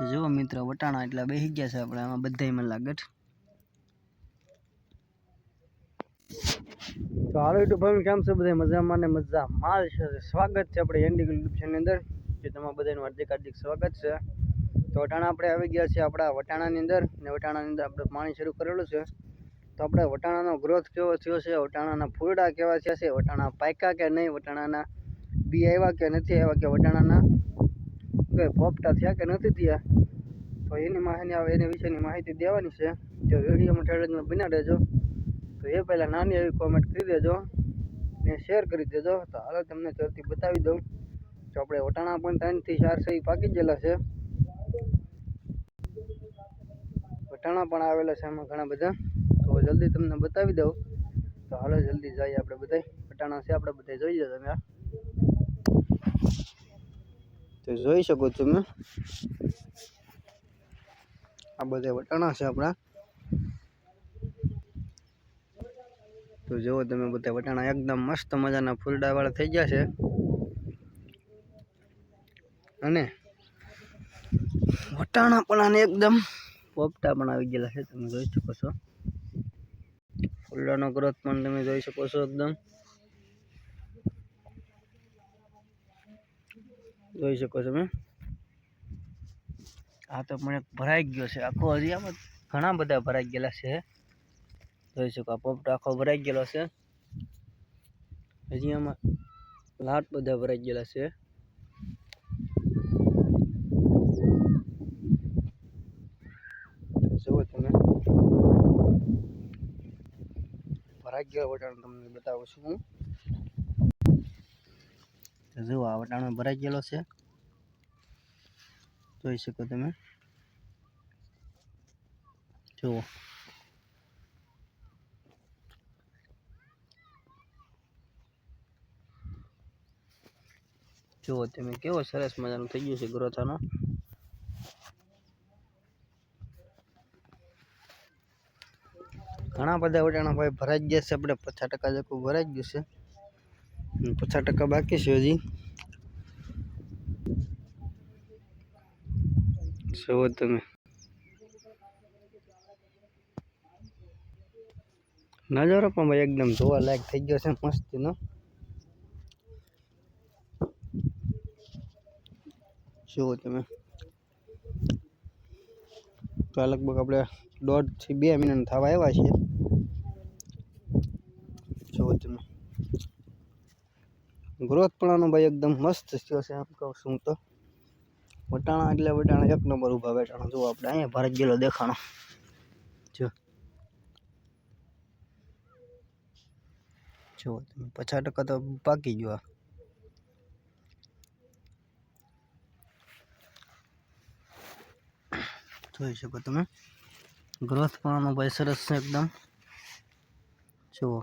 તો જુઓ મિત્રો, વટાણા એટલા બેસી ગયા છે આપણે, આમાં બધાયમાં લાગટ તો હાલો યુટ્યુબ ભાઈ કેમ છે બધા મજામાં ને મજા માલ છે. સ્વાગત છે આપણે એન્ડી યુટ્યુબ ચેનલ અંદર, જે તમારા બધાનું હાર્દિક હાર્દિક સ્વાગત છે. તો વટાણા આપણે આવી ગયા છે આપણા વટાણાની અંદર, ને વટાણાની અંદર આપણે પાણી શરૂ કરેલું છે. તો આપણે વટાણાનો ગ્રોથ કેવો થયો છે? વટાણાના ફૂલડા કેવા થયા છે? વટાણા પાક્યા કે નહીં? વટાણાના બી આવ્યા કે નથી આવ્યા? કે વટાણાના કે પોપટા થયા કે નથી થયા, તો એની માહિતી આવે એની વિશેની માહિતી દેવાની છે. જો વિડીયોમાં ઠેરડીને બના દેજો તો એ પહેલાં નાની એવી કોમેન્ટ કરી દેજો ને શેર કરી દેજો. તો હાલો તમને ઝડપથી બતાવી દઉં. તો આપણે વટાણા પણ ત્રણથી ચાર સહી પાકી ગયેલા છે. વટાણા પણ આવેલા છે એમાં ઘણા બધા. તો જલ્દી તમને બતાવી દઉં. તો હાલો જલ્દી જઈએ આપણે બધા વટાણા છે આપણે બધા જોઈ જાઓ તમે. તો જોઈ શકો છો તમે. આ બધા વટાણા છે આપણા. તો જુઓ તમે બધા વટાણા એકદમ મસ્ત મજાના ફૂલડાવાળા થઈ ગયા છે. અને વટાણા પણ આને એકદમ પોપટા પણ આવી ગયેલા છે. તમે જોઈ શકો છો. ફૂલડાનો ગ્રોથ પણ તમે જોઈ શકો છો એકદમ. જોઈ શકો તમે. આ તો એક ભરાઈ ગયો છે. આખો હરિયામાં ઘણા બધા ભરાઈ ગયેલા છે. જોઈ શકો, આ પોપટો આખો ભરાઈ ગયેલો છે. હરિયામાં લાટ બધા ભરાઈ ગયેલા છે. જુઓ તમે. ભરાઈ ગયો તમને બતાવું છું હું. જુઓ, આ વટાણો ભરાઈ ગયેલો છે. જોઈ શકો તમે. જુઓ. જુઓ, તમે કેવો સરસ મજાનું થઈ ગયું છે ગ્રોથ આનો ઘણા બધા વટાણા ભાઈ ભરાઈ ગયા છે, આપણે પચાસ ટકા જેટલું ભરાઈ ગયું છે. પચાસ ટકા બાકી છે હજી. જુઓ તમે. નજારો પણ ભાઈ એકદમ જોવા લાયક થઈ ગયો છે, મસ્તીનો. જુઓ તમે. તો લગભગ આપણે દોઢથી બે મિનિટ થવા આવ્યા છીએ જુઓ તમે ગ્રોથ પણ આનો ભાઈ એકદમ મસ્ત થયો છે, આમ કહું છું તો. વટાણા એટલે વટાણા એક નંબર ઊભા બેઠાણા જુઓ આપણે અહીંયા ભારત ગયેલો દેખાણો. જો. જુઓ તમે પચાસ ટકા તો પાકી ગયો આ. જોઈ શકો તમે. ગ્રોથ પણ આનો ભાઈ સરસ છે એકદમ. જુઓ.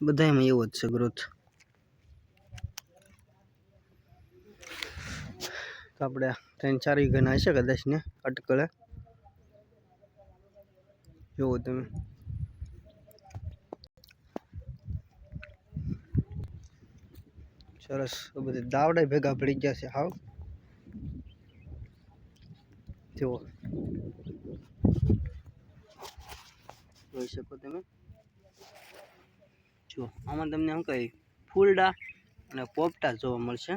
બધાયમાં એવો જ છે ગ્રોથ તો આપણે ત્રણ ચાર વીઘાના હશે કદાચ ને, અટકળે. જુઓ તમે. સરસ બધી દાવડા ભેગા પડી ગયા છે, હાવ. જુઓ. જોઈ શકો તમે? જુઓ આમાં તમને શું કહે? ફૂલડા અને પોપટા જોવા મળશે.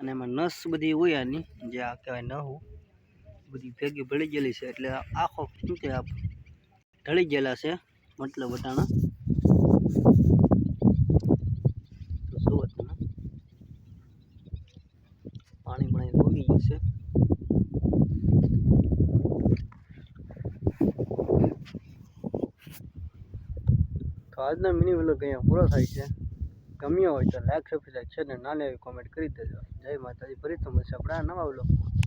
અને એમાં નસ બધી હોય આની, જે આ કહેવાય નહું બધી ભેગી ભળી ગયેલી છે. એટલે આખો શું કે ઢળી ગયેલા છે, મતલબ વટાણા પાણી પણ ઉગી ગયું છે. આજનો મિની વ્લોગ અહીંયા પૂરો થાય છે. ગમ્યો હોય તો લાઈક સબસ્ક્રાઈબ છે ને નાની એવી કોમેન્ટ કરી દેજો. જય માતાજી, ફરી તો મળશે આપણા નવા વ્લોગમાં